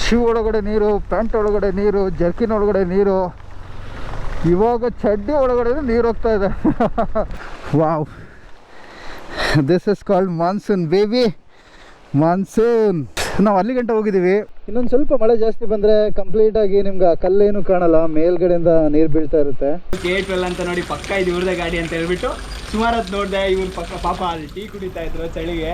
Shoe ಒಳಗಡೆ ನೀರು pant ಒಳಗಡೆ ನೀರು ಜರ್ಕಿನ ಒಳಗಡೆ ನೀರು. ಇವಾಗ ಚಡ್ಡಿ ಒಳಗಡೆ ನೀರು ಹೋಗ್ತಾ ಇದೆ. Wow. This is called monsoon baby monsoon ನಾವು ಅಲ್ಲಿ ಗಂಟೆ ಹೋಗಿದ್ದೀವಿ. ಇನ್ನೊಂದು ಸ್ವಲ್ಪ ಮಳೆ ಜಾಸ್ತಿ ಬಂದರೆ ಕಂಪ್ಲೀಟಾಗಿ ನಿಮ್ಗೆ ಆ ಕಲ್ಲೇನು ಕಾಣಲ್ಲ ಮೇಲ್ಗಡೆಯಿಂದ ನೀರು ಬೀಳ್ತಾ ಇರುತ್ತೆ. ಕೆ ಟ್ವೆಲ್ ಅಂತ ನೋಡಿ ಪಕ್ಕ ಇದು ಇವ್ರದೇ ಗಾಡಿ ಅಂತ ಹೇಳ್ಬಿಟ್ಟು ಸುಮಾರು ಹೊತ್ತು ನೋಡಿದೆ ಇವ್ರ ಪಕ್ಕ ಪಾಪ ಅಲ್ಲಿ ಟೀ ಕುಡಿತಾ ಇದ್ರು ಚಳಿಗೆ.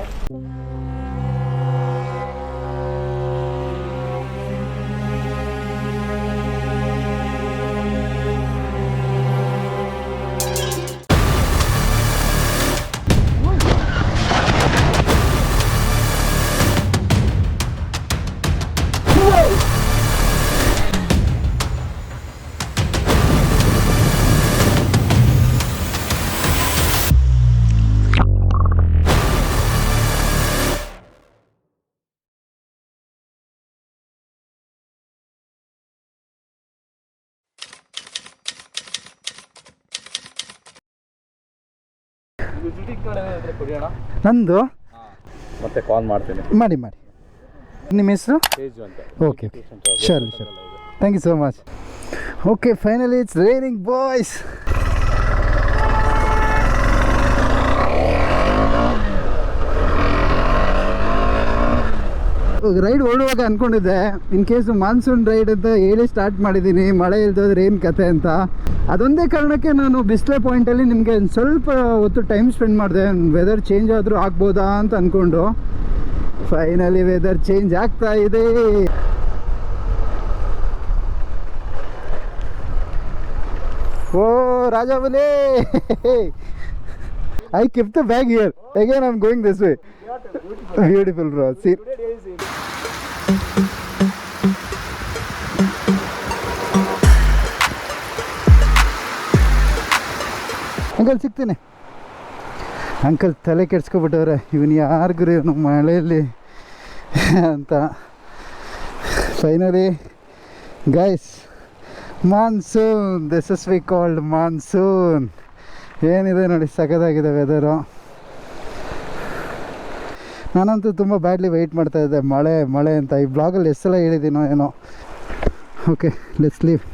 ನಂದು? ಮತ್ತೆ ಕಾಲ್ ಮಾಡ್ತೀನಿ ಮಾಡಿ ಮಾಡಿ. ನಿಮ್ಮ ಹೆಸರು? ತೇಜು ಅಂತ. Okay okay sure sure thank you so much okay finally it's raining boys ride ಓಡುವಾಗ ಅಂದ್ಕೊಂಡಿದ್ದೆ ಇನ್ ಕೇಸ್ ಮಾನ್ಸೂನ್ ರೈಡ್ ಅಂತ ಹೇಳಿ ಸ್ಟಾರ್ಟ್ ಮಾಡಿದ್ದೀನಿ ಮಳೆ ಇಲ್ದೋದ್ರೆ ಏನು ಕತೆ ಅಂತ. ಅದೊಂದೇ ಕಾರಣಕ್ಕೆ ನಾನು ಬಿಸ್ಲೆ ಪಾಯಿಂಟಲ್ಲಿ ನಿಮಗೆ ಒಂದು ಸ್ವಲ್ಪ ಹೊತ್ತು ಟೈಮ್ ಸ್ಪೆಂಡ್ ಮಾಡಿದೆ. ವೆದರ್ ಚೇಂಜ್ ಆದರೂ ಆಗ್ಬೋದಾ ಅಂತ ಅಂದ್ಕೊಂಡು ಫೈನಲಿ ವೆದರ್ ಚೇಂಜ್ ಆಗ್ತಾ ಇದೆ. ಓ, ರಾಜಾಬುಲಿ. I keep the bag here again I am going this way beautiful bro see uncle ಸಿಗ್ತೀನಿ. ಅಂಕಲ್ ತಲೆ ಕೆಡ್ಸ್ಕೊಬಿಟ್ಟವ್ರೆ, ಇವನು ಯಾರಿಗೂ ಇವನು ಮಳೆಯಲ್ಲಿ ಅಂತ. Finally guys monsoon this is we called monsoon ಏನಿದೆ ನೋಡಿ, ಸಖತ್ತಾಗಿದೆ ವೆದರು ನಾನಂತೂ ತುಂಬ ಬ್ಯಾಡ್ಲಿ ವೆಯ್ಟ್ ಮಾಡ್ತಾ ಇದ್ದೆ, ಮಳೆ ಮಳೆ ಅಂತ. ಈ ಬ್ಲಾಗಲ್ಲಿ ಎಷ್ಟು ಹೇಳಿದ್ದೀನೋ ಏನೋ. ಓಕೆ ಲೆಟ್ಸ್ ಲೀವ್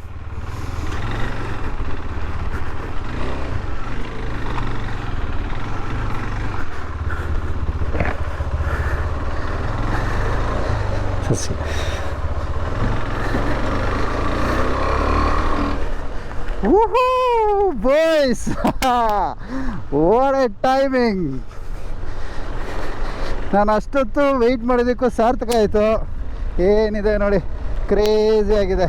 ಸಸಿ Woohoo, boys! what a timing! ನಾನು ಅಷ್ಟೊತ್ತು ವೆಯ್ಟ್ ಮಾಡೋದಕ್ಕೂ ಸಾರ್ಥಕ ಆಯಿತು ಏನಿದೆ ನೋಡಿ ಕ್ರೇಜಿ ಆಗಿದೆ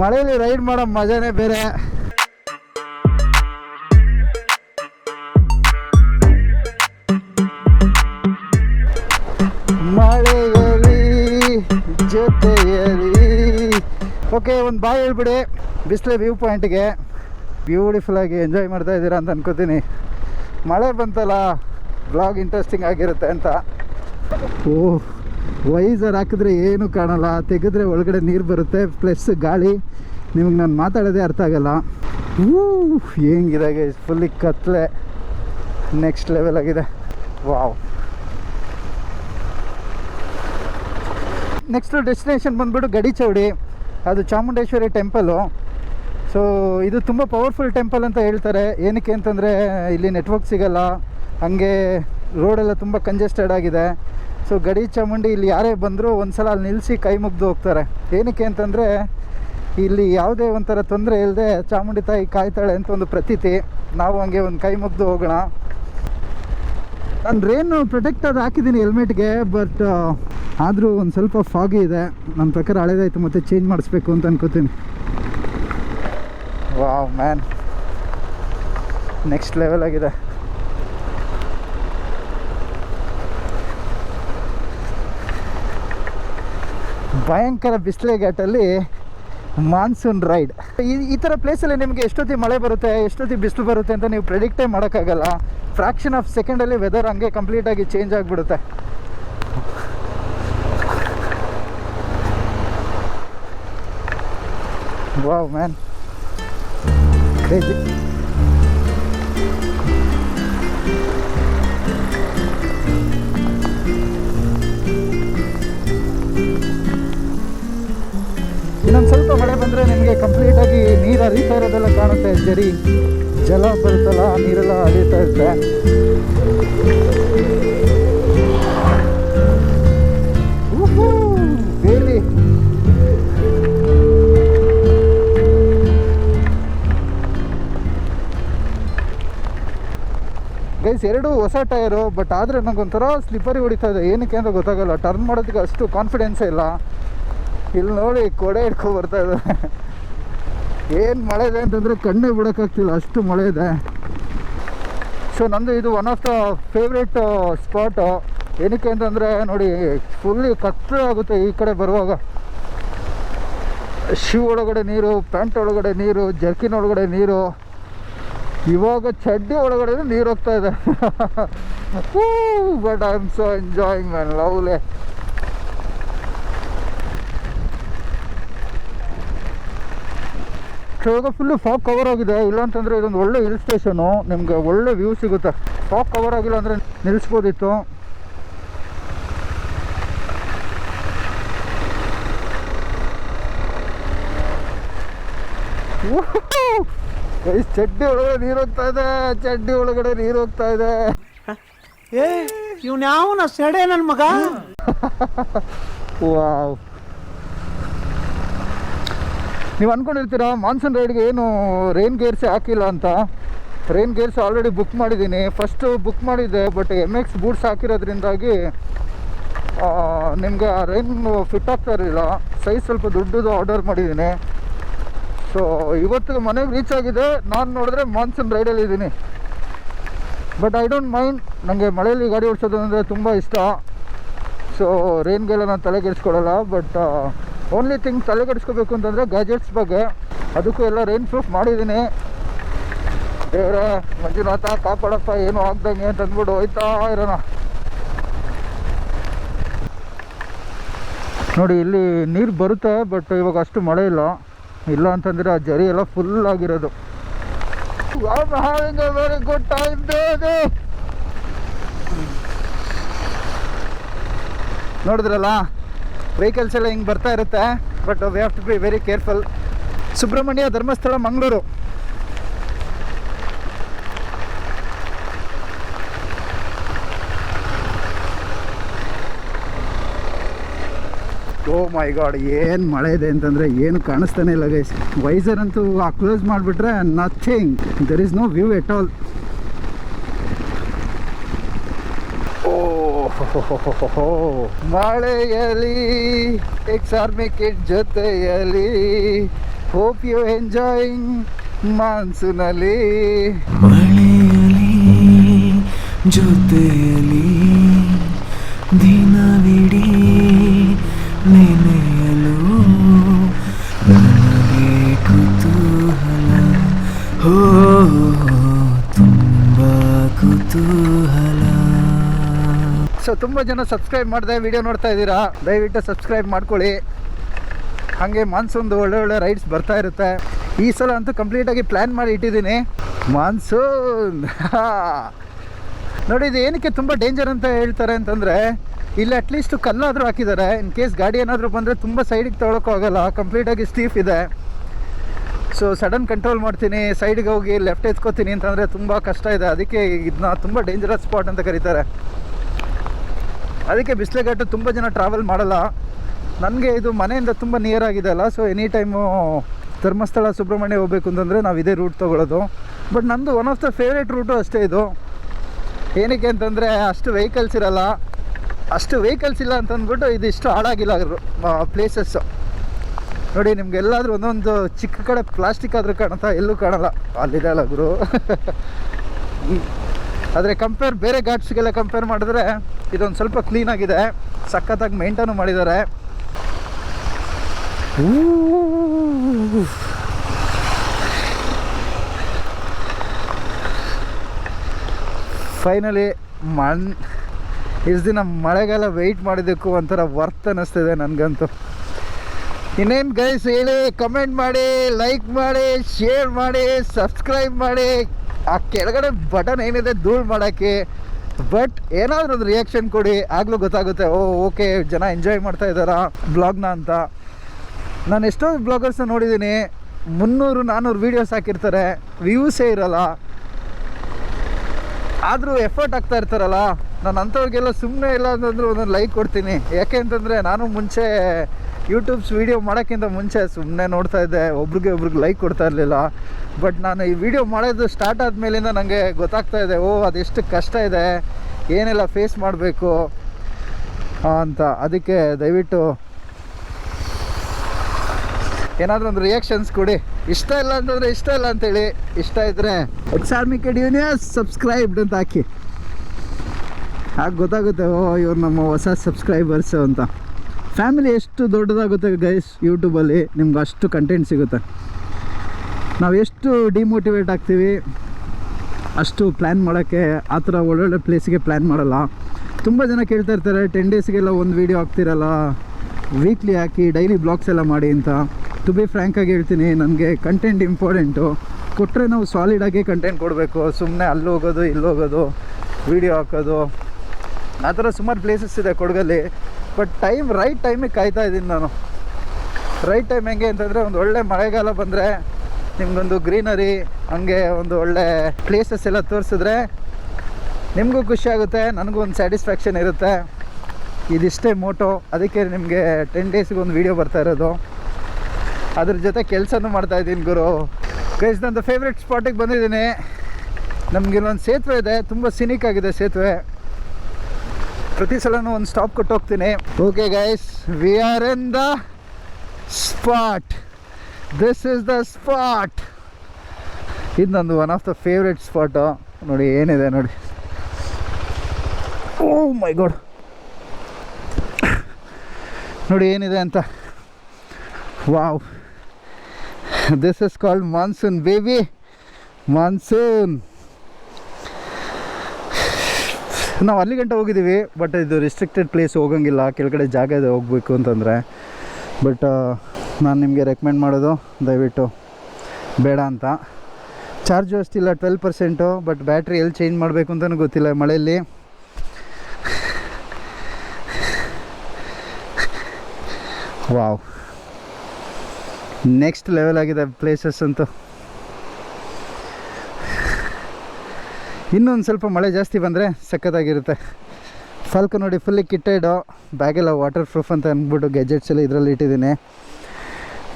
ಮಳೆಯಲ್ಲಿ ರೈಡ್ ಮಾಡೋ ಮಜಾನೇ ಬೇರೆ ಮಳೆಯಲ್ಲಿ ಓಕೆ ಒಂದು ಬಾಯ್ ಹೇಳ್ಬಿಡಿ. ಬಿಸಿಲೆ ವ್ಯೂ ಪಾಯಿಂಟ್ಗೆ ಬ್ಯೂಟಿಫುಲ್ ಆಗಿ ಎಂಜಾಯ್ ಮಾಡ್ತಾ ಇದ್ದೀರಾ ಅಂತ ಅನ್ಕೋತೀನಿ. ಮಳೆ ಬಂತಲ್ಲ ಬ್ಲಾಗ್ ಇಂಟ್ರೆಸ್ಟಿಂಗ್ ಆಗಿರುತ್ತೆ ಅಂತ. ಓ, ವೈಸರ್ ಹಾಕಿದ್ರೆ ಏನು ಕಾಣಲ್ಲ. ತೆಗೆದ್ರೆ ಒಳಗಡೆ ನೀರು ಬರುತ್ತೆ ಪ್ಲಸ್ ಗಾಳಿ. ನಿಮಗೆ ನಾನು ಮಾತಾಡೋದೇ ಅರ್ಥ ಆಗಲ್ಲ. ಹ್ಞೂ ಹೆಂಗಿದೆ ಫುಲ್ಲಿ ಕತ್ಲೆ. ನೆಕ್ಸ್ಟ್ ಲೆವೆಲ್ ಆಗಿದೆ. ವಾವ್ ನೆಕ್ಸ್ಟು ಡೆಸ್ಟಿನೇಷನ್ ಬಂದ್ಬಿಟ್ಟು ಗಡಿ ಚೌಡಿ ಅದು ಚಾಮುಂಡೇಶ್ವರಿ ಟೆಂಪಲು ಸೊ ಇದು ತುಂಬ ಪವರ್ಫುಲ್ ಟೆಂಪಲ್ ಅಂತ ಹೇಳ್ತಾರೆ. ಏನಕ್ಕೆ ಅಂತಂದರೆ, ಇಲ್ಲಿ ನೆಟ್ವರ್ಕ್ ಸಿಗಲ್ಲ. ಹಾಗೆ ರೋಡೆಲ್ಲ ತುಂಬ ಕಂಜೆಸ್ಟೆಡ್ ಆಗಿದೆ. ಸೊ ಗಡಿ ಚಾಮುಂಡಿ ಇಲ್ಲಿ ಯಾರೇ ಬಂದರೂ ಒಂದು ಸಲ ಅಲ್ಲಿ ನಿಲ್ಲಿಸಿ ಕೈ ಮುಗ್ದು ಹೋಗ್ತಾರೆ. ಏನಕ್ಕೆ ಅಂತಂದರೆ, ಇಲ್ಲಿ ಯಾವುದೇ ಒಂಥರ ತೊಂದರೆ ಇಲ್ಲದೆ ಚಾಮುಂಡಿ ತಾಯಿ ಕಾಯ್ತಾಳೆ ಅಂತ ಒಂದು ಪ್ರತೀತಿ. ನಾವು ಹಂಗೆ ಒಂದು ಕೈ ಮುಗ್ದು ಹೋಗೋಣ. ನಾನು ರೇನು ಪ್ರೊಟೆಕ್ಟರ್ ಹಾಕಿದ್ದೀನಿ ಹೆಲ್ಮೆಟ್ಗೆ ಬಟ್ ಆದರೂ ಒಂದು ಸ್ವಲ್ಪ ಫಾಗಿ ಇದೆ. ನನ್ನ ಪ್ರಕಾರ ಹಳೇದಾಯ್ತು, ಮತ್ತೆ ಚೇಂಜ್ ಮಾಡಿಸ್ಬೇಕು ಅಂತ ಅನ್ಕೋತೀನಿ. ವಾವ್ ಮ್ಯಾನ್ ನೆಕ್ಸ್ಟ್ ಲೆವೆಲ್ ಆಗಿದೆ. ಭಯಂಕರ ಬಿಸಿಲೆ ಘಾಟಲ್ಲಿ ಮಾನ್ಸೂನ್ ರೈಡ್ ಈ ಈ ಥರ ಪ್ಲೇಸಲ್ಲಿ ನಿಮಗೆ ಎಷ್ಟೊತ್ತಿ ಮಳೆ ಬರುತ್ತೆ ಎಷ್ಟೊತ್ತಿ ಬಿಸಿಲು ಬರುತ್ತೆ ಅಂತ ನೀವು ಪ್ರೆಡಿಕ್ಟೇ ಮಾಡೋಕ್ಕಾಗಲ್ಲ. ಫ್ರ್ಯಾಕ್ಷನ್ ಆಫ್ ಸೆಕೆಂಡಲ್ಲಿ ವೆದರ್ ಹಂಗೆ ಕಂಪ್ಲೀಟಾಗಿ ಚೇಂಜ್ ಆಗಿಬಿಡುತ್ತೆ. ವಾವ್ ಮ್ಯಾನ್ ಕ್ರೇಜಿ ಸ್ವಲ್ಪ ಮಳೆ ಬಂದರೆ ನಿಮಗೆ ಕಂಪ್ಲೀಟಾಗಿ ನೀರು ಹರಿತಾ ಇರೋದೆಲ್ಲ ಕಾಣುತ್ತೆ, ಜರಿ. ಜಲ ಬರುತ್ತಲ್ಲ, ಆ ನೀರೆಲ್ಲ ಹರಿತಾ ಇರುತ್ತೆ. ಗೈಸ್ ಎರಡು ಹೊಸ ಟೈರು ಬಟ್ ಆದರೆ ನನಗೊಂಥರ ಸ್ಲಿಪ್ಪರಿ ಹೊಡಿತಾ ಇದೆ. ಏನಕ್ಕೆ ಅಂತ ಗೊತ್ತಾಗಲ್ಲ. ಟರ್ನ್ ಮಾಡೋದಕ್ಕೆ ಅಷ್ಟು ಕಾನ್ಫಿಡೆನ್ಸೇ ಇಲ್ಲ. ಇಲ್ಲಿ ನೋಡಿ ಕೊಡೆ ಹಿಡ್ಕೊ ಬರ್ತಾ ಇದೆ. ಏನು ಮಳೆ ಇದೆ ಅಂತಂದರೆ ಕಣ್ಣೇ ಬಿಡೋಕ್ಕಾಗ್ತಿಲ್ಲ, ಅಷ್ಟು ಮಳೆ ಇದೆ. ಸೊ ನಂದು ಇದು one of the favourite spot ಏನಕ್ಕೆ ಅಂತಂದರೆ, ನೋಡಿ ಫುಲ್ಲಿ ಆಗುತ್ತೆ ಈ ಕಡೆ ಬರುವಾಗ. ಶೂ ಒಳಗಡೆ ನೀರು, ಪ್ಯಾಂಟ್ ಒಳಗಡೆ ನೀರು, ಜರ್ಕಿನ್ ಒಳಗಡೆ ನೀರು. ಇವಾಗ ಚಡ್ಡಿ ಒಳಗಡೆ ನೀರು ಹೋಗ್ತಾ ಇದೆ. But I am so enjoying man lovely ಇವಾಗ ಫುಲ್ಲು ಫಾಗ್ ಕವರ್ ಆಗಿದೆ. ಇಲ್ಲ ಅಂತಂದರೆ ಇದೊಂದು ಒಳ್ಳೆ ಹಿಲ್ ಸ್ಟೇಷನು ನಿಮ್ಗೆ ಒಳ್ಳೆ ವ್ಯೂ ಸಿಗುತ್ತೆ. ಫಾಗ್ ಕವರ್ ಆಗಿಲ್ಲ ಅಂದರೆ ನಿಲ್ಲಿಸ್ಬೋದಿತ್ತು ಚಡ್ಡಿ ಒಳಗಡೆ ನೀರು ಹೋಗ್ತಾ ಇದೆ. ಚಡ್ಡಿ ಒಳಗಡೆ ನೀರು ಹೋಗ್ತಾ ಇದೆ. ಏ ಇವ್ನ ಯಾವನ ಸೆಡೆ ನನ್ನ ಮಗ? ವಾವ್ ನೀವು ಅಂದ್ಕೊಂಡಿರ್ತೀರಾ ಮಾನ್ಸೂನ್ ರೈಡ್ಗೆ ಏನು ರೈನ್ ಗೇರ್ಸೇ ಹಾಕಿಲ್ಲ ಅಂತ? ರೈನ್ ಗೇರ್ಸ್ ಆಲ್ರೆಡಿ ಬುಕ್ ಮಾಡಿದ್ದೀನಿ. ಫಸ್ಟು ಬುಕ್ ಮಾಡಿದ್ದೆ ಬಟ್ ಎಂ ಎಕ್ಸ್ ಬೂಟ್ಸ್ ಹಾಕಿರೋದ್ರಿಂದಾಗಿ ನಿಮಗೆ ಆ ರೈನ್ ಫಿಟ್ ಆಗ್ತಾ ಇರಲಿಲ್ಲ. ಸೈಜ್ ಸ್ವಲ್ಪ ದೊಡ್ಡದು ಆರ್ಡರ್ ಮಾಡಿದ್ದೀನಿ. ಸೊ ಇವತ್ತು ಮನೆಗೆ ರೀಚ್ ಆಗಿದೆ. ನಾನು ನೋಡಿದ್ರೆ ಮಾನ್ಸೂನ್ ರೈಡಲ್ಲಿ ಇದ್ದೀನಿ. ಬಟ್ ಐ ಡೋಂಟ್ ಮೈಂಡ್ ನನಗೆ ಮಳೆಯಲ್ಲಿ ಗಾಡಿ ಓಡಿಸೋದು ಅಂದರೆ ತುಂಬ ಇಷ್ಟ. ಸೊ ರೈನ್ಗೆಲ್ಲ ನಾನು ತಲೆಗೆಡಿಸ್ಕೊಡಲ್ಲ ಬಟ್ ಓನ್ಲಿ ಥಿಂಗ್ ತಲೆ ಕೆಡಿಸ್ಕೋಬೇಕು ಅಂತಂದರೆ ಗ್ಯಾಜೆಟ್ಸ್ ಬಗ್ಗೆ. ಅದಕ್ಕೂ ಎಲ್ಲ ರೈನ್ ಪ್ರೂಫ್ ಮಾಡಿದ್ದೀನಿ. ದೇವ್ರೆ ಮಂಜುನಾಥ ಕಾಪಾಡಪ್ಪ, ಏನು ಆಗ್ದಂಗೆ ಅಂತ ಅಂದ್ಬಿಟ್ಟು ಹೋಯ್ತಾ ಇರೋಣ. ನೋಡಿ, ಇಲ್ಲಿ ನೀರು ಬರುತ್ತೆ ಬಟ್ ಇವಾಗ ಅಷ್ಟು ಮಳೆ ಇಲ್ಲ. ಇಲ್ಲ ಅಂತಂದರೆ ಆ ಜರಿ ಎಲ್ಲ ಫುಲ್ ಆಗಿರೋದು. ವೆರಿ ಗುಡ್ ಟೈಮ್ ನೋಡಿದ್ರಲ್ಲ? ವೆಹಿಕಲ್ಸ್ ಎಲ್ಲ ಹಿಂಗೆ ಬರ್ತಾ ಇರುತ್ತೆ. But we have to be very careful Subrahmanya Dharmasthala, Mangaluru. Oh my god ಏನು ಮಳೆ ಇದೆ ಅಂತಂದರೆ ಏನು ಕಾಣಿಸ್ತಾನೆ ಇಲ್ಲ ಗೈಸ್ ವೈಸರ್ ಅಂತೂ ಆ ಕ್ಲೋಸ್ ಮಾಡಿಬಿಟ್ರೆ nothing there is no view at all ಮಳೆಯಲಿ ex army kit ಜೊತೆಯಲಿ ಹೋಪ್ ಯು ಎಂಜಾಯಿಂಗ್ ಮಾನ್ಸೂನಲ್ಲಿ ಮಳೆಯಲಿ ಜೊತೆಯಲಿ ದಿನವಿಡೀ ನೆನೆಯಲು ತುಂಬ ಜನ ಸಬ್ಸ್ಕ್ರೈಬ್ ಮಾಡಿದೆ ವಿಡಿಯೋ ನೋಡ್ತಾ ಇದ್ದೀರಾ, ದಯವಿಟ್ಟು ಸಬ್ಸ್ಕ್ರೈಬ್ ಮಾಡ್ಕೊಳ್ಳಿ. ಹಾಗೆ ಮಾನ್ಸೂನ್ದು ಒಳ್ಳೆ ಒಳ್ಳೆ ರೈಡ್ಸ್ ಬರ್ತಾ ಇರುತ್ತೆ. ಈ ಸಲ ಅಂತೂ ಕಂಪ್ಲೀಟಾಗಿ ಪ್ಲ್ಯಾನ್ ಮಾಡಿ ಇಟ್ಟಿದ್ದೀನಿ. ಮಾನ್ಸೂನ್ ನೋಡಿ, ಇದು ಏನಕ್ಕೆ ತುಂಬ ಡೇಂಜರ್ ಅಂತ ಹೇಳ್ತಾರೆ ಅಂತಂದರೆ, ಇಲ್ಲಿ ಅಟ್ಲೀಸ್ಟ್ ಕಲ್ಲಾದರೂ ಹಾಕಿದ್ದಾರೆ. ಇನ್ ಕೇಸ್ ಗಾಡಿ ಏನಾದರೂ ಬಂದರೆ ತುಂಬ ಸೈಡಿಗೆ ತೊಗೊಳಕ್ಕೂ ಆಗಲ್ಲ. ಕಂಪ್ಲೀಟಾಗಿ ಸ್ಟೀಫ್ ಇದೆ. ಸೊ ಸಡನ್ ಕಂಟ್ರೋಲ್ ಮಾಡ್ತೀನಿ. ಸೈಡ್ಗೆ ಹೋಗಿ ಲೆಫ್ಟ್ ಎತ್ಕೋತೀನಿ ಅಂತಂದರೆ ತುಂಬ ಕಷ್ಟ ಇದೆ. ಅದಕ್ಕೆ ಇದನ್ನ ತುಂಬ ಡೇಂಜರಸ್ ಸ್ಪಾಟ್ ಅಂತ ಕರೀತಾರೆ. ಅದಕ್ಕೆ ಬಿಸ್ಲೆಘಾಟು ತುಂಬ ಜನ ಟ್ರಾವೆಲ್ ಮಾಡಲ್ಲ. ನನಗೆ ಇದು ಮನೆಯಿಂದ ತುಂಬ ನಿಯರ್ ಆಗಿದೆ ಅಲ್ಲ so any time Dharmasthala, Subrahmanya ಹೋಗ್ಬೇಕು ಅಂತಂದರೆ ನಾವು ಇದೇ ರೂಟ್ ತೊಗೊಳ್ಳೋದು ಬಟ್ ನಂದು one of the favourite route ಅಷ್ಟೇ ಇದು. ಏನಕ್ಕೆ ಅಂತಂದರೆ ಅಷ್ಟು ವೆಹಿಕಲ್ಸ್ ಇರಲ್ಲ. ಅಷ್ಟು ವೆಹಿಕಲ್ಸ್ ಇಲ್ಲ ಅಂತ ಅಂದ್ಬಿಟ್ಟು ಇದು ಇಷ್ಟು ಹಾಳಾಗಿಲ್ಲ ಪ್ಲೇಸಸ್ಸು ನೋಡಿ, ನಿಮ್ಗೆಲ್ಲಾದರೂ ಒಂದೊಂದು ಚಿಕ್ಕ ಕಡೆ ಪ್ಲಾಸ್ಟಿಕ್ ಆದರೂ ಕಾಣುತ್ತಾ ಎಲ್ಲೂ ಕಾಣಲ್ಲ. ಅಲ್ಲಿದೆ ಅಲ್ಲ ಗುರು. ಆದರೆ ಕಂಪೇರ್ ಬೇರೆ ಘಾಟ್ಸ್ಗೆಲ್ಲ ಕಂಪೇರ್ ಮಾಡಿದ್ರೆ ಇದೊಂದು ಸ್ವಲ್ಪ ಕ್ಲೀನಾಗಿದೆ ಸಖತ್ತಾಗಿ ಮೇಂಟೈನು ಮಾಡಿದ್ದಾರೆ. ಫೈನಲಿ ಮಣ್ ಇಷ್ಟು ದಿನ ಮಳೆಗಾಲ ವೆಯ್ಟ್ ಮಾಡಿದ್ದಕ್ಕೂ ಒಂಥರ ವರ್ತ್ ಅನ್ನಿಸ್ತಿದೆ ನನಗಂತೂ. ಇನ್ನೇನು ಗೈಸ್ ಹೇಳಿ? ಕಮೆಂಟ್ ಮಾಡಿ ಲೈಕ್ ಮಾಡಿ ಶೇರ್ ಮಾಡಿ ಸಬ್ಸ್ಕ್ರೈಬ್ ಮಾಡಿ. ಆ ಕೆಳಗಡೆ ಬಟನ್ ಏನಿದೆ ಧೂಳು ಮಾಡೋಕ್ಕೆ ಬಟ್ ಏನಾದರೂ ಒಂದು ರಿಯಾಕ್ಷನ್ ಕೊಡಿ, ಆಗಲೂ ಗೊತ್ತಾಗುತ್ತೆ, ಓ ಓಕೆ ಜನ ಎಂಜಾಯ್ ಮಾಡ್ತಾ ಇದ್ದಾರಾ ಬ್ಲಾಗ್ನ ಅಂತ. ನಾನು ಎಷ್ಟೋ ಬ್ಲಾಗರ್ಸ್ನ ನೋಡಿದ್ದೀನಿ ಮುನ್ನೂರು ನಾನ್ನೂರು ವೀಡಿಯೋಸ್ ಹಾಕಿರ್ತಾರೆ ವ್ಯೂಸೇ ಇರಲ್ಲ. ಆದರೂ ಎಫರ್ಟ್ ಆಗ್ತಾ ಇರ್ತಾರಲ್ಲ, ನಾನು ಅಂಥವ್ರಿಗೆಲ್ಲ ಸುಮ್ಮನೆ ಇಲ್ಲ ಅಂತಂದ್ರೆ ಒಂದೊಂದು ಲೈಕ್ ಕೊಡ್ತೀನಿ. ಯಾಕೆ ಅಂತಂದರೆ ನಾನು ಮುಂಚೆ ಯೂಟ್ಯೂಬ್ಸ್ ವೀಡಿಯೋ ಮಾಡೋಕ್ಕಿಂತ ಮುಂಚೆ ಸುಮ್ಮನೆ ನೋಡ್ತಾ ಇದ್ದೆ, ಒಬ್ರಿಗೆ ಒಬ್ರಿಗೆ ಲೈಕ್ ಕೊಡ್ತಾ ಇರಲಿಲ್ಲ. ಬಟ್ ನಾನು ಈ ವಿಡಿಯೋ ಮಾಡೋದು ಸ್ಟಾರ್ಟ್ ಆದಮೇಲಿಂದ ನನಗೆ ಗೊತ್ತಾಗ್ತಾ ಇದೆ, ಓ, ಅದೆಷ್ಟು ಕಷ್ಟ ಇದೆ, ಏನೆಲ್ಲ ಫೇಸ್ ಮಾಡಬೇಕು ಅಂತ. ಅದಕ್ಕೆ ದಯವಿಟ್ಟು ಏನಾದರೂ ಒಂದು ರಿಯಾಕ್ಷನ್ಸ್ ಕೊಡಿ. ಇಷ್ಟ ಇಲ್ಲ ಅಂತಂದರೆ ಇಷ್ಟ ಇಲ್ಲ ಅಂತೇಳಿ. ಇಷ್ಟ ಇದ್ದರೆ ಎಕ್ಸಾರ್ಮಿಕೆಡ್ ಯೂನಿಯಸ್ ಸಬ್ಸ್ಕ್ರೈಬ್ಡ್ ಅಂತ ಹಾಕಿ. ಹಾಗೆ ಗೊತ್ತಾಗುತ್ತೆ, ಓ, ಇವ್ರು ನಮ್ಮ ಹೊಸ ಸಬ್ಸ್ಕ್ರೈಬರ್ಸ್ ಅಂತ. ಫ್ಯಾಮಿಲಿ ಎಷ್ಟು ದೊಡ್ಡದಾಗುತ್ತೆ ಗೈಸ್ ಯೂಟ್ಯೂಬಲ್ಲಿ ನಿಮ್ಗೆ ಅಷ್ಟು ಕಂಟೆಂಟ್ ಸಿಗುತ್ತೆ. ನಾವು ಎಷ್ಟು ಡಿಮೋಟಿವೇಟ್ ಆಗ್ತೀವಿ, ಅಷ್ಟು ಪ್ಲ್ಯಾನ್ ಮಾಡೋಕ್ಕೆ ಆ ಥರ ಒಳ್ಳೊಳ್ಳೆ ಪ್ಲೇಸಿಗೆ ಪ್ಲ್ಯಾನ್ ಮಾಡಲ್ಲ. ತುಂಬ ಜನ ಕೇಳ್ತಾ ಇರ್ತಾರೆ ಟೆನ್ ಡೇಸ್ಗೆಲ್ಲ ಒಂದು ವೀಡಿಯೋ ಹಾಕ್ತಿರಲ್ಲ ವೀಕ್ಲಿ ಹಾಕಿ ಡೈಲಿ ಬ್ಲಾಗ್ಸ್ ಎಲ್ಲ ಮಾಡಿ ಅಂತ. ಟು ಬಿ ಫ್ರ್ಯಾಂಕಾಗಿ ಹೇಳ್ತೀನಿ, ನನಗೆ ಕಂಟೆಂಟ್ ಇಂಪಾರ್ಟೆಂಟು ಕೊಟ್ಟರೆ ನಾವು ಸಾಲಿಡಾಗಿ ಕಂಟೆಂಟ್ ಕೊಡಬೇಕು. ಸುಮ್ಮನೆ ಅಲ್ಲಿ ಹೋಗೋದು, ಇಲ್ಲಿ ಹೋಗೋದು ವೀಡಿಯೋ ಹಾಕೋದು. ಆ ಥರ ಸುಮಾರು ಪ್ಲೇಸಸ್ ಇದೆ ಕೊಡಗಲ್ಲಿ. ಬಟ್ ಟೈಮ್ ರೈಟ್ ಟೈಮಿಗೆ ಕಾಯ್ತಾ ಇದ್ದೀನಿ ನಾನು. ರೈಟ್ ಟೈಮ್ ಹೆಂಗೆ ಅಂತಂದರೆ, ಒಂದು ಒಳ್ಳೆ ಮಳೆಗಾಲ ಬಂದರೆ ನಿಮಗೊಂದು ಗ್ರೀನರಿ, ಹಂಗೆ ಒಂದು ಒಳ್ಳೆ ಪ್ಲೇಸಸ್ ಎಲ್ಲ ತೋರಿಸಿದ್ರೆ ನಿಮಗೂ ಖುಷಿ ಆಗುತ್ತೆ, ನನಗೂ ಒಂದು ಸ್ಯಾಟಿಸ್ಫ್ಯಾಕ್ಷನ್ ಇರುತ್ತೆ. ಇದಿಷ್ಟೇ ಮೋಟೋ ಅದಕ್ಕೆ ನಿಮಗೆ ಟೆನ್ ಡೇಸ್ಗೆ ಒಂದು ವೀಡಿಯೋ ಬರ್ತಾ ಇರೋದು. ಅದ್ರ ಜೊತೆ ಕೆಲಸನೂ ಮಾಡ್ತಾ ಇದ್ದೀನಿ ಗುರು. ಗೈಸ್ ನಂದು ಫೇವ್ರೆಟ್ ಸ್ಪಾಟಿಗೆ ಬಂದಿದ್ದೀನಿ. ನಮಗೆ ಇಲ್ಲೊಂದು ಸೇತುವೆ ಇದೆ, ತುಂಬ ಸಿನಿಕ್ ಆಗಿದೆ ಸೇತುವೆ. ಪ್ರತಿ ಸಲನೂ ಒಂದು ಸ್ಟಾಪ್ ಕೊಟ್ಟು ಹೋಗ್ತೀನಿ. Okay guys we are in the spot this is the spot ಇದು ನಂದು one of the favourite spot ನೋಡಿ, ಏನಿದೆ ನೋಡಿ. ಓ ಮೈ ಗಾಡ್ ನೋಡಿ, ಏನಿದೆ ಅಂತ. Wow this is called monsoon baby monsoon ನಾವು ಅಲ್ಲಿ ಗಂಟೆ ಹೋಗಿದ್ದೀವಿ ಬಟ್ ಇದು ರಿಸ್ಟ್ರಿಕ್ಟೆಡ್ ಪ್ಲೇಸ್ ಹೋಗಂಗಿಲ್ಲ. ಕೆಳಗಡೆ ಜಾಗ ಇದೆ, ಹೋಗಬೇಕು ಅಂತಂದರೆ. ಬಟ್ ನಾನು ನಿಮಗೆ ರೆಕಮೆಂಡ್ ಮಾಡೋದು ದಯವಿಟ್ಟು. ಬೇಡ ಅಂತ. ಚಾರ್ಜು ಅಷ್ಟಿಲ್ಲ ಟ್ವೆಲ್ ಪರ್ಸೆಂಟು ಬಟ್ ಬ್ಯಾಟ್ರಿ ಎಲ್ಲಿ ಚೇಂಜ್ ಮಾಡಬೇಕು ಅಂತಲೂ ಗೊತ್ತಿಲ್ಲ ಮಳೆಯಲ್ಲಿ. ವಾವ್ ನೆಕ್ಸ್ಟ್ ಲೆವೆಲ್ ಆಗಿದೆ ಪ್ಲೇಸಸ್ ಅಂತೂ. ಇನ್ನೊಂದು ಸ್ವಲ್ಪ ಮಳೆ ಜಾಸ್ತಿ ಬಂದರೆ ಸಖತ್ತಾಗಿರುತ್ತೆ. ಫಲ್ಕ ನೋಡಿ ಫುಲ್ಲಿ ಕಿಟ್ಟೈಡು ಬ್ಯಾಗೆಲ್ಲ ವಾಟರ್ ಪ್ರೂಫ್ ಅಂತ ಅಂದ್ಬಿಟ್ಟು ಗೆಜೆಟ್ಸ್ ಎಲ್ಲ ಇದರಲ್ಲಿ ಇಟ್ಟಿದ್ದೀನಿ.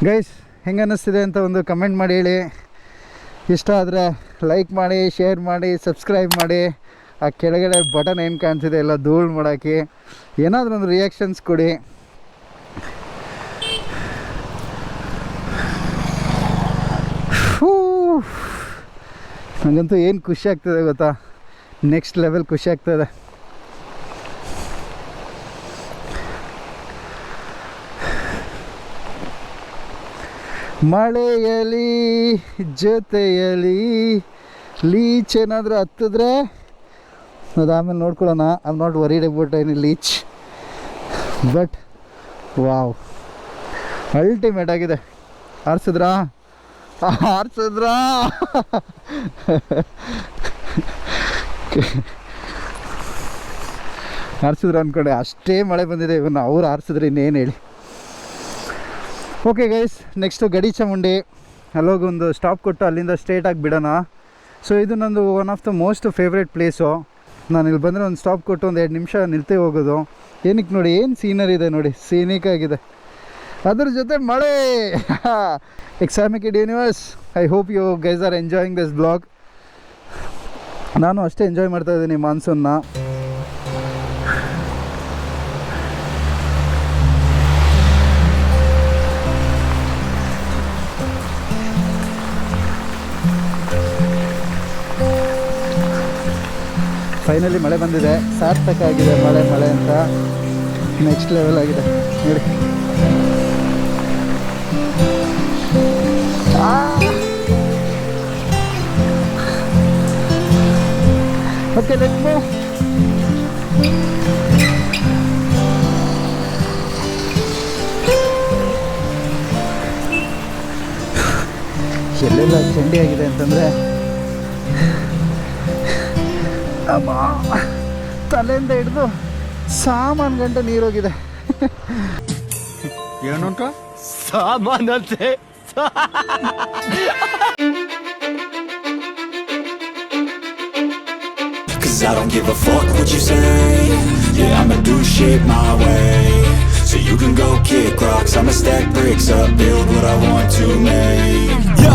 ಗೈಸ್ ಹೆಂಗೆ ಅನ್ನಿಸ್ತಿದೆ ಅಂತ ಒಂದು ಕಮೆಂಟ್ ಮಾಡಿ ಹೇಳಿ. ಇಷ್ಟ ಆದರೆ ಲೈಕ್ ಮಾಡಿ ಶೇರ್ ಮಾಡಿ ಸಬ್ಸ್ಕ್ರೈಬ್ ಮಾಡಿ. ಆ ಕೆಳಗಡೆ ಬಟನ್ ಏನು ಕಾಣ್ತಿದೆ ಎಲ್ಲ ಧೂಳು ಮಾಡೋಕ್ಕೆ ಏನಾದರೂ ಒಂದು ರಿಯಾಕ್ಷನ್ಸ್ ಕೊಡಿ. ನನಗಂತೂ ಏನು ಖುಷಿ ಆಗ್ತದೆ ಗೊತ್ತಾ? ನೆಕ್ಸ್ಟ್ ಲೆವೆಲ್ ಖುಷಿ ಆಗ್ತದೆ. ಮಳೆಯಲಿ ಜೊತೆಯಲಿ ಲೀಚ್ ಏನಾದರೂ ಹತ್ತಿದ್ರೆ, ಅದು ಆಮೇಲೆ ನೋಡ್ಕೊಳ್ಳೋಣ. I am not worried about any leech but wow ultimate ಆಗಿದೆ. ಆರಿಸಿದ್ರಾ? ಆರಿಸಿದ್ರಾ? ಆರಿಸಿದ್ರು ಅಂದ್ಕೊಂಡೆ ಅಷ್ಟೇ ಮಳೆ ಬಂದಿದೆ. ಇವನ್ನ ಅವ್ರು ಆರಿಸಿದ್ರೆ ಇನ್ನೇನು ಹೇಳಿ. ಓಕೆ ಗೈಸ್ ನೆಕ್ಸ್ಟು ಗಡಿ ಚಾಮುಂಡಿ ಅಲ್ಲೋಗೊಂದು ಸ್ಟಾಪ್ ಕೊಟ್ಟು ಅಲ್ಲಿಂದ ಸ್ಟ್ರೇಟಾಗಿ ಬಿಡೋಣ. ಸೊ ಇದು ನಂದು one of the most favourite place ನಾನು ಇಲ್ಲಿ ಬಂದರೆ ಒಂದು ಸ್ಟಾಪ್ ಕೊಟ್ಟು ಒಂದು ಎರಡು ನಿಮಿಷ ನಿಲ್ತೇ ಹೋಗೋದು. ಏನಕ್ಕೆ ನೋಡಿ, ಏನು ಸೀನರಿ ಇದೆ ನೋಡಿ. ಸೀನಿಕ್ ಆಗಿದೆ. ಅದ್ರ ಜೊತೆ ಮಳೆ! ಎಕ್ಸಾಮಿಕ್ ಇಡ್ universe I hope you guys are enjoying this blog ನಾನು ಅಷ್ಟೇ ಎಂಜಾಯ್ ಮಾಡ್ತಾ ಇದ್ದೀನಿ ಮಾನ್ಸೂನ್ನ ಫೈನಲಿ ಮಳೆ ಬಂದಿದೆ. ಸಾರ್ಥಕ ಆಗಿದೆ ಮಳೆ ಮಳೆ ಅಂತ. ನೆಕ್ಸ್ಟ್ ಲೆವೆಲ್ ಆಗಿದೆ. ನೋಡಿ. ಓಕೆ ಮೂವ್ ಎಲ್ಲೆಲ್ಲ ಚಂಡಿ ಆಗಿದೆ ಅಂತಂದರೆ ಅಮ್ಮ ತಲೆಯಿಂದ ಹಿಡಿದು ಸಾಮಾನು ಗಂಟೆ ನೀರೋಗಿದೆ ಏನುಂಟು ಸಾಮಾನಂತೆ Cause I don't give a fuck what you say Yeah, I'ma do shit my way So you can go kick rocks I'ma stack bricks up, build what I want to make Yo,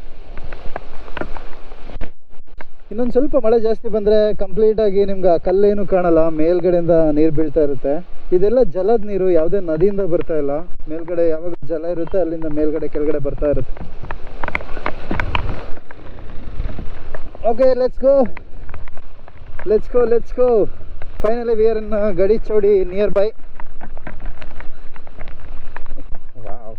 ಇನ್ನೊಂದು ಸ್ವಲ್ಪ ಮಳೆ ಜಾಸ್ತಿ ಬಂದರೆ ಕಂಪ್ಲೀಟಾಗಿ ನಿಮ್ಗೆ ಕಲ್ಲೇನು ಕಾಣಲ್ಲ, ಮೇಲ್ಗಡೆಯಿಂದ ನೀರು ಬೀಳ್ತಾ ಇರುತ್ತೆ. ಇದೆಲ್ಲ ಜಲದ ನೀರು, ಯಾವುದೇ ನದಿಯಿಂದ ಬರ್ತಾ ಇಲ್ಲ. ಮೇಲ್ಗಡೆ ಯಾವಾಗ ಜಲ ಇರುತ್ತೆ, ಅಲ್ಲಿಂದ ಮೇಲ್ಗಡೆ ಕೆಳಗಡೆ ಬರ್ತಾ ಇರುತ್ತೆ. Okay let's go let's go let's go finally we're in Gadi Chaudi near by wow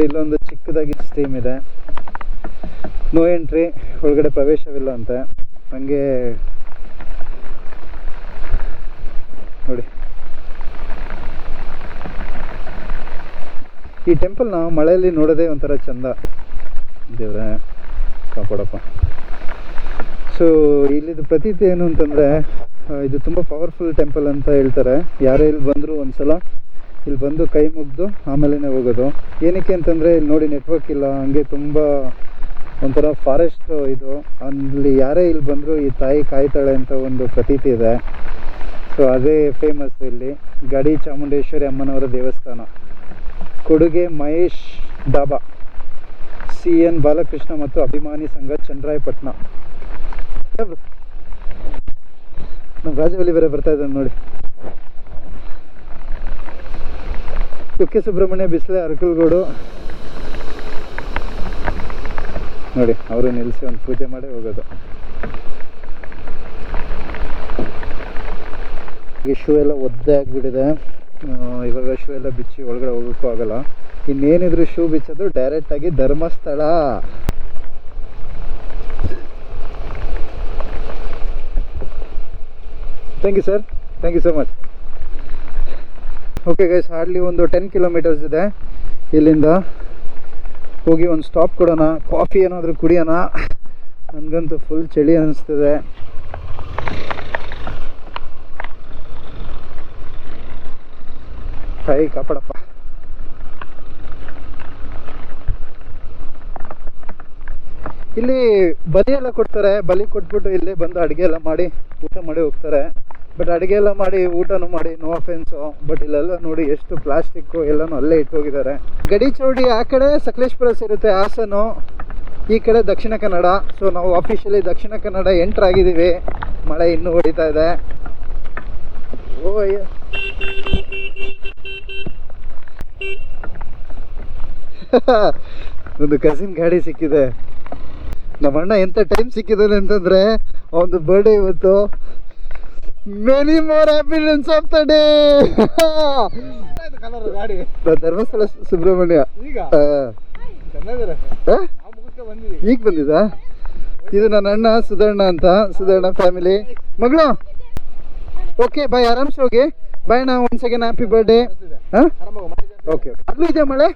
ನೋಡಿ, ಇಲ್ಲೊಂದು ಚಿಕ್ಕದಾಗಿ ಸ್ಟ್ರೀಮ್ ಇದೆ. ನೋ ಎಂಟ್ರಿ ಒಳಗಡೆ ಪ್ರವೇಶವಿಲ್ಲ ಅಂತೆ ಹಂಗೆ ನೋಡಿ. ಈ ಟೆಂಪಲ್ನ ಮಳೆಯಲ್ಲಿ ನೋಡೋದೇ ಒಂಥರ ಚಂದ. ದೇವ್ರೆ, ಕಾಪಾಡಪ್ಪ. ಸೊ ಇಲ್ಲಿದು ಪ್ರತೀತಿ ಏನು ಅಂತಂದರೆ ಇದು ತುಂಬ ಪವರ್ಫುಲ್ ಟೆಂಪಲ್ ಅಂತ ಹೇಳ್ತಾರೆ. ಯಾರೇ ಇಲ್ಲಿ ಬಂದರೂ ಒಂದ್ಸಲ ಇಲ್ಲಿ ಬಂದು ಕೈ ಮುಗಿದು ಆಮೇಲೆ ಹೋಗೋದು. ಏನಕ್ಕೆ ಅಂತಂದರೆ ಇಲ್ಲಿ ನೋಡಿ ನೆಟ್ವರ್ಕ್ ಇಲ್ಲ, ಹಂಗೆ ತುಂಬ ಒಂಥರ ಫಾರೆಸ್ಟ್ ಇದು. ಅಲ್ಲಿ ಯಾರೇ ಇಲ್ಲಿ ಬಂದರೂ ಈ ತಾಯಿ ಕಾಯ್ತಾಳೆ ಅಂತ ಒಂದು ಪ್ರತೀತಿ ಇದೆ. ಸೊ ಅದೇ ಫೇಮಸ್ ಇಲ್ಲಿ. ಗಡಿ ಚಾಮುಂಡೇಶ್ವರಿ ಅಮ್ಮನವರ ದೇವಸ್ಥಾನ. ಕೊಡುಗೆ ಮಹೇಶ್ ಡಾಬಾ. ಸಿ ಎನ್ ಬಾಲಕೃಷ್ಣ ಮತ್ತು ಅಭಿಮಾನಿ ಸಂಘ ಚಂದ್ರಾಯಪಟ್ಟಣ ನಮ್ಮ ರಾಜವಲ್ಲಿ ಬೇರೆ ಬರ್ತಾ ಇದ್ದಾನೆ ನೋಡಿ. ಕುಕ್ಕೆ ಸುಬ್ರಹ್ಮಣ್ಯ ಬಿಸಿಲೆ ಅರಕಲ್ಗೋಡು. ನೋಡಿ, ಅವರು ನಿಲ್ಲಿಸಿ ಒಂದು ಪೂಜೆ ಮಾಡಿ ಹೋಗೋದು. ಈ ಶೂ ಎಲ್ಲ ಒದ್ದೆ ಆಗಿಬಿಟ್ಟಿದೆ. ಇವಾಗ ಶೂ ಎಲ್ಲ ಬಿಚ್ಚಿ ಒಳಗಡೆ ಹೋಗೋಕ್ಕೂ ಆಗಲ್ಲ. ಇನ್ನೇನಿದ್ರು ಶೂ ಬಿಚ್ಚೋದು ಡೈರೆಕ್ಟಾಗಿ Dharmasthala. Thank you sir thank you so much okay guys hardly ಒಂದು ಟೆನ್ ಕಿಲೋಮೀಟರ್ಸ್ ಇದೆ. ಇಲ್ಲಿಂದ ಹೋಗಿ ಒಂದು ಸ್ಟಾಪ್ ಕೊಡೋಣ. ಕಾಫಿ ಏನಾದರೂ ಕುಡಿಯೋಣ. ನನಗಂತೂ ಫುಲ್ ಚಳಿ ಅನ್ನಿಸ್ತಿದೆ ಕೈ ಕಾಪಾಡಪ್ಪ. ಇಲ್ಲಿ ಬಲಿ ಎಲ್ಲ ಕೊಡ್ತಾರೆ. ಬಲಿ ಕೊಟ್ಬಿಟ್ಟು ಇಲ್ಲಿ ಬಂದು ಅಡುಗೆ ಎಲ್ಲ ಮಾಡಿ ಊಟ ಮಾಡಿ ಹೋಗ್ತಾರೆ. ಬಟ್ ಅಡುಗೆ ಎಲ್ಲ ಮಾಡಿ, ಊಟನೂ ಮಾಡಿ ನೋ ಅಫೆನ್ಸು ಬಟ್ ಇಲ್ಲೆಲ್ಲ ನೋಡಿ ಎಷ್ಟು ಪ್ಲಾಸ್ಟಿಕ್ಕು ಎಲ್ಲನೂ ಅಲ್ಲೇ ಇಟ್ಟು ಹೋಗಿದ್ದಾರೆ ಗಡಿ ಚೌಡಿ ಆ ಕಡೆ ಸಕಲೇಶ್ಪುರ ಇರುತ್ತೆ, ಹಾಸನು. ಈ ಕಡೆ ದಕ್ಷಿಣ ಕನ್ನಡ. ಸೊ ನಾವು ಆಫೀಷಿಯಲಿ ದಕ್ಷಿಣ ಕನ್ನಡ ಎಂಟ್ರ್ ಆಗಿದ್ದೀವಿ. ಮಳೆ ಇನ್ನೂ ಹೊಡಿತಾ ಇದೆ. ಓ ಒಂದು ಕಸಿನ್ ಗಾಡಿ ಸಿಕ್ಕಿದೆ. ನಮ್ಮ ಅಣ್ಣ ಎಂಥ ಟೈಮ್ ಸಿಕ್ಕಿದ್ದಾನೆ ಅಂತಂದ್ರೆ ಅವನದು ಬರ್ಡೇ ಇವತ್ತು. Many more happiness of the day ಗಾಡಿ ಧರ್ಮಸ್ಥಳ ಸುಬ್ರಹ್ಮಣ್ಯ. ಈಗ? ಬಂದಿದ? ಇದು ನನ್ನ ಅಣ್ಣ ಸುಧಾರಣ ಅಂತ ಸುಧಾರಣ ಫ್ಯಾಮಿಲಿ ಮಗಳು? ಓಕೆ ಬಾಯ್ ಆರಾಮ್ಸೆ ಹೋಗಿ. ಬಾಯ್ ನಾ ಒನ್ ಸೆಕೆಂಡ್ ಹ್ಯಾಪಿ ಬರ್ಡೇ ಹಾಂ ಓಕೆ ಓಕೆ ಅಲ್ಲೂ ಇದೆ ಮಳೆ?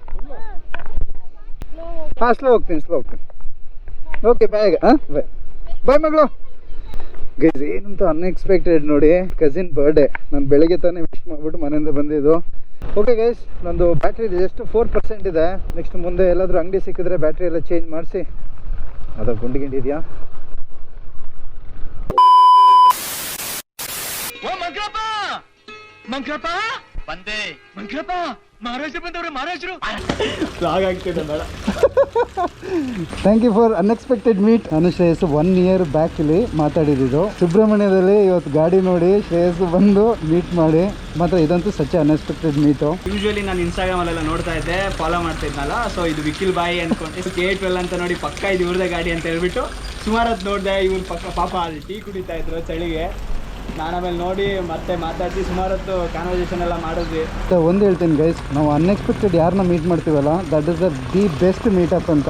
ಹಾಂ ಸ್ಲೋ ಹೋಗ್ತೀನಿ ಸ್ಲೋ ಹೋಗ್ತೀನಿ. ಓಕೆ ಬಾಯ್ ಹಾಂ ಬಾಯ್ ಬಾಯ್ ಮಗಳು. ಗೈಸ್ ಏನಂತ ಅನ್ಎಕ್ಸ್ಪೆಕ್ಟೆಡ್ ನೋಡಿ ಕಸಿನ್ ಬರ್ಡೇ ನಾನು ಬೆಳಿಗ್ಗೆ ತಾನೇ ವಿಶ್ ಮಾಡಿಬಿಟ್ಟು ಮನೆಯಿಂದ ಬಂದಿದ್ದು. ಓಕೆ ಗೈಸ್ ನಂದು ಬ್ಯಾಟ್ರಿ ಜಸ್ಟ್ ಫೋರ್ ಪರ್ಸೆಂಟ್ ಇದೆ. ನೆಕ್ಸ್ಟ್ ಮುಂದೆ ಎಲ್ಲಾದರೂ ಅಂಗಡಿ ಸಿಕ್ಕಿದ್ರೆ ಬ್ಯಾಟ್ರಿ ಎಲ್ಲ ಚೇಂಜ್ ಮಾಡಿಸಿ. ಅದು ಗುಂಡಿ ಗಿಂಡಿ ಇದೆಯಾ ಓ ಮಂಕ್ರಪ್ಪ! ಮಂಕ್ರಪ್ಪ! ಬಂದೆ. ಮಂಕ್ರಪ್ಪ! ಮಹಾರಾಜರು ಬಂದವ್ರೆ thank you for unexpected meet ನಾನು ಶ್ರೇಯಸ್ ಒನ್ ಇಯರ್ ಬ್ಯಾಕ್ ಇಲ್ಲಿ ಮಾತಾಡಿದ್ದು. ಸುಬ್ರಹ್ಮಣ್ಯದಲ್ಲಿ ಇವತ್ತು ಗಾಡಿ ನೋಡಿ ಶ್ರೇಯಸ್ ಬಂದು ಮೀಟ್ ಮಾಡಿ. ಮಾತ್ರ ಇದಂತೂ such a unexpected meet usually ನಾನು ಇನ್ಸ್ಟಾಗ್ರಾಮ್ ಅಲ್ಲೆಲ್ಲ ನೋಡ್ತಾ ಇದ್ದೆ ಫಾಲೋ ಮಾಡ್ತಾ ಇದ್ನಲ್ಲ ಸೊ ಇದು ವಿಕಿಲ್ ಬಾಯಿ ಅನ್ಕೊಂಡು. ಕೆ ಟ್ವೆಲ್ ಅಂತ ನೋಡಿ ಪಕ್ಕ ಇದು ಇವ್ರದೇ ಗಾಡಿ ಅಂತ ಹೇಳ್ಬಿಟ್ಟು ಸುಮಾರು ಹೊತ್ತು ನೋಡಿದೆ ಇವ್ರ ಪಕ್ಕ ಪಾಪ ಅಲ್ಲಿ ಟೀ ಕುಡಿತಾ ಇದ್ರು ಚಳಿಗೆ. ನಾನು ಆಮೇಲೆ ನೋಡಿ ಮತ್ತೆ ಮಾತಾಡಿ ಸುಮಾರು ಹೊತ್ತು ಕಾನ್ವರ್ಸೇಷನ್ ಎಲ್ಲ ಮಾಡಿದ್ವಿ. ಒಂದು ಹೇಳ್ತೀನಿ ಗೈಸ್ ನಾವು ಅನ್ಎಕ್ಸ್ಪೆಕ್ಟೆಡ್ ಯಾರನ್ನ ಮೀಟ್ ಮಾಡ್ತೀವಲ್ಲ that is the the best meetup ಅಂತ.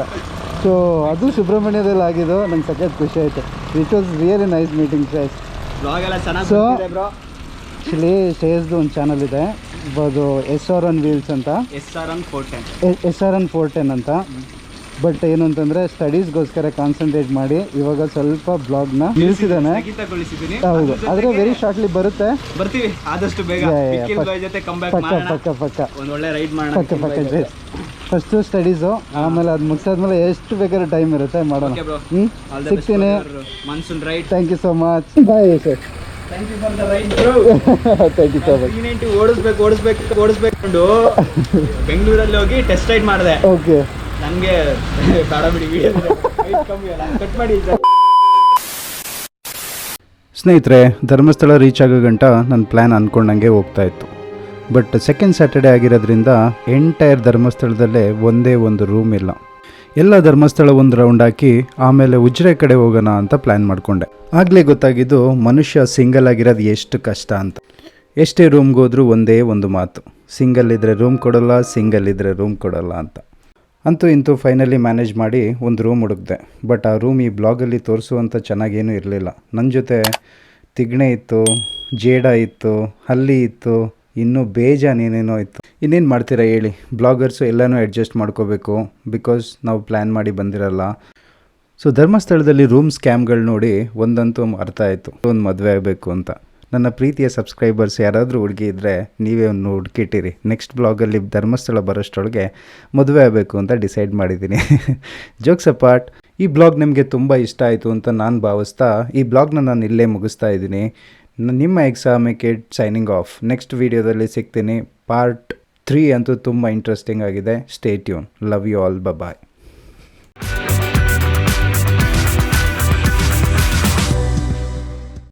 ಸೊ ಅದು ಸುಬ್ರಹ್ಮಣ್ಯದಲ್ಲಿ ಆಗಿದ್ದು ನಂಗೆ ಸಖತ್ ಖುಷಿ ಆಯಿತು. It was really nice meeting guys blog ಎಲ್ಲ ಚೆನ್ನಾಗಿ ಬ್ರೋ ಆ್ಯಕ್ಚುಲಿ ಶ್ರೇಯಸ್ದು ಒಂದು ಚಾನಲ್ ಇದೆ. ಅದು ಎಸ್ ಆರ್ ಒನ್ ವೀಲ್ಸ್ ಅಂತ. S R one four ten S R one four ten ಅಂತ. ಬಟ್ ಏನು ಅಂತಂದರೆ ಸ್ಟಡೀಸ್ಗೋಸ್ಕರ ಕಾನ್ಸಂಟ್ರೇಟ್ ಮಾಡಿ ಇವಾಗ ಸ್ವಲ್ಪ ಬ್ಲಾಗ್ನ ನಿಲ್ಸಿದಾನೆ ಸ್ಥಗಿತಗೊಳಿಸಿದ್ದೀನಿ ಹೌದು. ಆದ್ರೆ ವೆರಿ ಶಾರ್ಟ್ಲಿ ಬರುತ್ತೆ. ಬರ್ತೀವಿ. ಆದಷ್ಟು ಬೇಗ. ಪಕ್ಕ- ಜೊತೆ ಪಕ್ಕ ಪಕ್ಕ ಒಳ್ಳೆ ರೈಡ್ ಮಾಡೋಣ ಪಕ್ಕ ಪಕ್ಕ ಫಸ್ಟು ಸ್ಟಡೀಸು ಆಮೇಲೆ ಅದು ಮುಗಿಸಾದ್ಮೇಲೆ ಎಷ್ಟು ಬೇಕಾದ್ರೆ ಟೈಮ್ ಇರುತ್ತೆ ಮಾಡೋಣ. ಹ್ಞೂ ಬೆಸ್ಟ್ ಸಿಗ್ತೀನಿ. Monsoon thank you so much bye sir thank you for the ride bro thank you so much three ninety ಓಡಿಸ್ಬೇಕು ಓಡಿಸ್ಬೇಕು ಓಡಿಸ್ಬೇಕು ಬೆಂಗಳೂರಲ್ಲಿ ಹೋಗಿ ಟೆಸ್ಟ್ ರೈಡ್ ಮಾಡಿದೆ. ಓಕೆ ಮಾಡಿ ಸ್ನೇಹಿತರೆ, ಧರ್ಮಸ್ಥಳ ರೀಚ್ ಆಗೋ ಗಂಟ ನನ್ನ ಪ್ಲ್ಯಾನ್ ಅಂದ್ಕೊಂಡಂಗೆ ಹೋಗ್ತಾ ಇತ್ತು. ಬಟ್ ಸೆಕೆಂಡ್ ಸ್ಯಾಟರ್ಡೆ ಆಗಿರೋದ್ರಿಂದ ಎಂಟೈರ್ ಧರ್ಮಸ್ಥಳದಲ್ಲೇ ಒಂದೇ ಒಂದು ರೂಮ್ ಇಲ್ಲ. ಎಲ್ಲ ಧರ್ಮಸ್ಥಳ ಒಂದು ರೌಂಡ್ ಹಾಕಿ ಆಮೇಲೆ ಉಜ್ರೆ ಕಡೆ ಹೋಗೋಣ ಅಂತ ಪ್ಲ್ಯಾನ್ ಮಾಡಿಕೊಂಡೆ. ಆಗಲೇ ಗೊತ್ತಾಗಿದ್ದು ಮನುಷ್ಯ ಸಿಂಗಲ್ ಆಗಿರೋದು ಎಷ್ಟು ಕಷ್ಟ ಅಂತ. ಎಷ್ಟೇ ರೂಮ್ಗೆ ಹೋದರೂ ಒಂದೇ ಒಂದು ಮಾತು. ಸಿಂಗಲ್ ಇದ್ದರೆ ರೂಮ್ ಕೊಡೋಲ್ಲ ಸಿಂಗಲ್ ಇದ್ದರೆ ರೂಮ್ ಕೊಡೋಲ್ಲ ಅಂತ. ಅಂತೂ ಇಂತೂ ಫೈನಲಿ ಮ್ಯಾನೇಜ್ ಮಾಡಿ ಒಂದು ರೂಮ್ ಹುಡುಕ್ದೆ. ಬಟ್ ಆ ರೂಮ್ ಈ ಬ್ಲಾಗಲ್ಲಿ ತೋರಿಸುವಂಥ ಚೆನ್ನಾಗೇನೂ ಇರಲಿಲ್ಲ. ನನ್ನ ಜೊತೆ ತಿಗ್ಣೆ ಇತ್ತು, ಜೇಡ ಇತ್ತು, ಹಲ್ಲಿ ಇತ್ತು, ಇನ್ನೂ ಬೇಜಾನೇನೇನೋ ಇತ್ತು. ಇನ್ನೇನು ಮಾಡ್ತೀರಾ ಹೇಳಿ? ಬ್ಲಾಗರ್ಸು ಎಲ್ಲನೂ ಅಡ್ಜಸ್ಟ್ ಮಾಡ್ಕೋಬೇಕು ಬಿಕಾಸ್ ನಾವು ಪ್ಲ್ಯಾನ್ ಮಾಡಿ ಬಂದಿರಲ್ಲ. ಸೊ ಧರ್ಮಸ್ಥಳದಲ್ಲಿ ರೂಮ್ ಸ್ಕ್ಯಾಮ್ಗಳು ನೋಡಿ ಒಂದಂತೂ ಅರ್ಥ ಆಯಿತು. ಒಂದು ಮದುವೆ ಆಗಬೇಕು ಅಂತ. ನನ್ನ ಪ್ರೀತಿಯ ಸಬ್ಸ್ಕ್ರೈಬರ್ಸ್ ಯಾರಾದರೂ ಹುಡುಗಿ ಇದ್ದರೆ ನೀವೇ ಒಂದು ಹುಡುಕಿಟ್ಟಿರಿ. ನೆಕ್ಸ್ಟ್ ಬ್ಲಾಗಲ್ಲಿ ಧರ್ಮಸ್ಥಳ ಬರೋಷ್ಟೊಳಗೆ ಮದುವೆ ಆಗಬೇಕು ಅಂತ ಡಿಸೈಡ್ ಮಾಡಿದ್ದೀನಿ. Jokes apart. ಈ ಬ್ಲಾಗ್ ನಿಮಗೆ ತುಂಬ ಇಷ್ಟ ಆಯಿತು ಅಂತ ನಾನು ಭಾವಿಸ್ತಾ ಈ ಬ್ಲಾಗ್ನ ನಾನು ಇಲ್ಲೇ ಮುಗಿಸ್ತಾ ಇದ್ದೀನಿ. ನಿಮ್ಮ ಎಕ್ಸಾಮ್ ಎಕ್ಸಾಮಿಕೇಟ್ ಸೈನಿಂಗ್ ಆಫ್ ನೆಕ್ಸ್ಟ್ ವೀಡಿಯೋದಲ್ಲಿ ಸಿಗ್ತೀನಿ. ಪಾರ್ಟ್ ತ್ರೀ ಅಂತೂ ತುಂಬ ಇಂಟ್ರೆಸ್ಟಿಂಗ್ ಆಗಿದೆ. Stay tune love you all bye